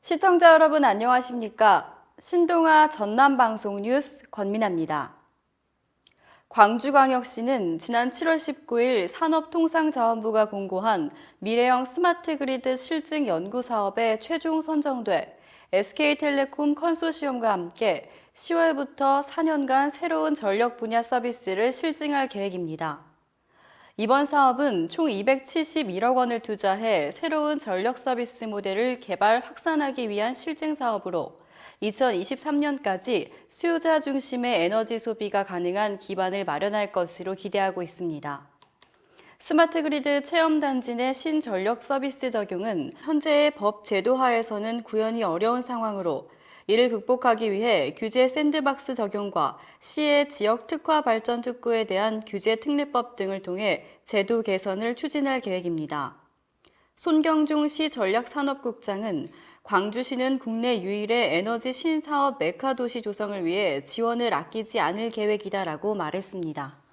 시청자 여러분 안녕하십니까? 신동아 전남방송 뉴스 권민아입니다. 광주광역시는 지난 7월 19일 산업통상자원부가 공고한 미래형 스마트 그리드 실증 연구 사업에 최종 선정돼 SK텔레콤 컨소시엄과 함께 10월부터 4년간 새로운 전력 분야 서비스를 실증할 계획입니다. 이번 사업은 총 271억 원을 투자해 새로운 전력 서비스 모델을 개발 확산하기 위한 실증 사업으로 2023년까지 수요자 중심의 에너지 소비가 가능한 기반을 마련할 것으로 기대하고 있습니다. 스마트 그리드 체험단지 내 신전력 서비스 적용은 현재의 법 제도 하에서는 구현이 어려운 상황으로 이를 극복하기 위해 규제 샌드박스 적용과 시의 지역 특화 발전 특구에 대한 규제 특례법 등을 통해 제도 개선을 추진할 계획입니다. 손경중 시 전략산업국장은 광주시는 국내 유일의 에너지 신사업 메카 도시 조성을 위해 지원을 아끼지 않을 계획이다라고 말했습니다.